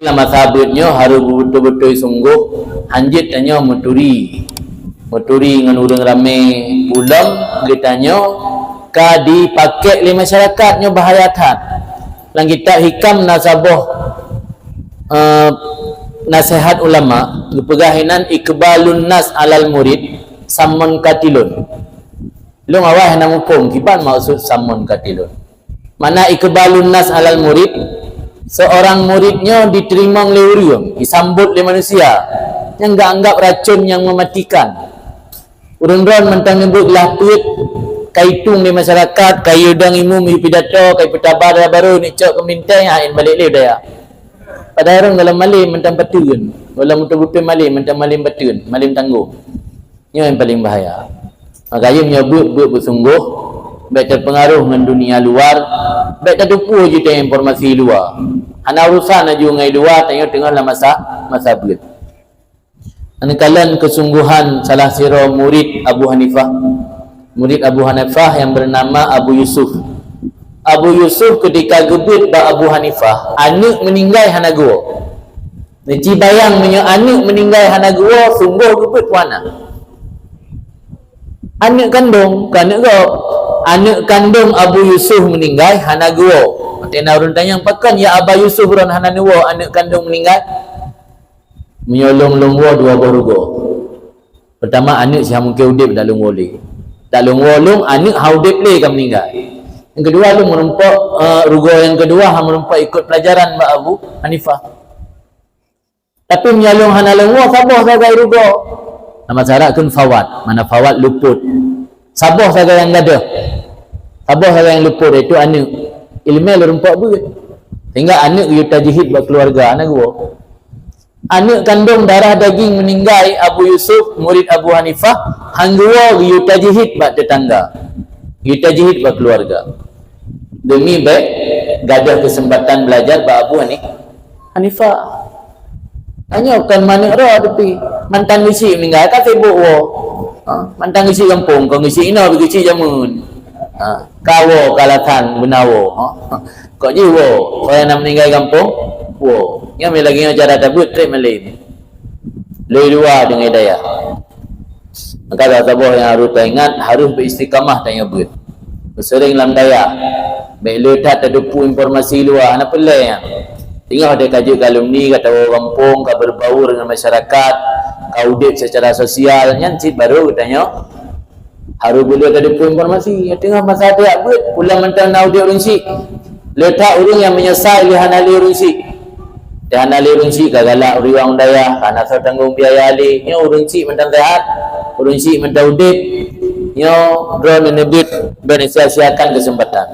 Lama sabutnya harus betul-betul sungguh. Hanjit tanya muturi Muturi dengan orang ramai pulang Dia tanya Ka dipakai oleh masyarakatnya bahayatan Dalam kitab hikam nasabah uh, Nasihat ulama Pegahinan ikbalun nas alal murid Samun katilun. Lu ngawah nama hukum Kipan maksud samun katilun. Mana ikbalun nas alal murid seorang muridnya diterima oleh urium, disambut oleh manusia yang enggak anggap racun yang mematikan. Urun-urun mentang nyebut lah tuit kaitung di masyarakat, kai udang imum pidato, kai petabar dah baru ni cok kemintang ain balik le daya. Pada orang dalam malim mentang betun, dalam betul-betul malim mentang malim betun, malim tanggung. Ini yang paling bahaya. Maka ia menyebut buat bersungguh baik terpengaruh dengan dunia luar baik tertupu je dengan informasi luar. Anak urusan aja dengan luar tanya tengah lah masa masa berat Anakalan kesungguhan salah sira murid Abu Hanifah. Murid Abu Hanifah yang bernama Abu Yusuf. Abu Yusuf ketika gebut ba Abu Hanifah anak meninggal hana gua Neci bayang punya anak meninggal hana gua sungguh gebut puana anak. Kandung kan anak gua anak kandung Abu Yusuf meninggal hana gua Tena orang tanya pakan ya Abu Yusuf ron hana nuwa anak kandung meninggal? Menyolong longwa dua barugo pertama anak si mungkin udip le dah longwa long anak haudip le kan meninggal. Yang kedua lu merempak uh, rugo yang kedua ha merempak ikut pelajaran Mbak Abu Hanifah. Tapi menyolong hana longwa sabah sagai rugo. Nama syarat kun fawat mana fawat luput sabah sagai yang ada. Sabah sagai yang luput itu anak. Ilmu lu rempak buat sehingga anak you tajhid buat keluarga anak gua. Anak kandung darah daging meninggal Abu Yusuf murid Abu Hanifah hangguwa you tajhid buat tetangga. You tajhid buat keluarga. Demi baik gadah kesempatan belajar buat Abu Hanifah. Tanya kan mana roh tapi mantan ngisi meninggal kan sibuk wo ha? mantan ngisi kampung kau ngisi ina pergi ngisi jamun. Ha? kawo kalatan benawo ha? kau je wo orang nak meninggal kampung wo. Yang lagi yang cara tabut trip malim lebih dua dengan daya maka tak sabah yang harus ingat harus beristiqamah tanya but. Bersering dalam daya. Baik letak terdepu informasi luar apa lain Tengok dia kaji kalumni kata orang kampung kau berbaur dengan masyarakat kau udip secara sosial nyanci baru katanya harus boleh ada informasi? Tengah masa dia buat pula mentang nak dia urunsi letak orang yang menyesal di hanali urunsi di hanali urunsi kagalak riwang daya karena saya tanggung biaya ali ni urunsi mentang sehat urunsi mentang udip ni drone menebit berensiasiakan kesempatan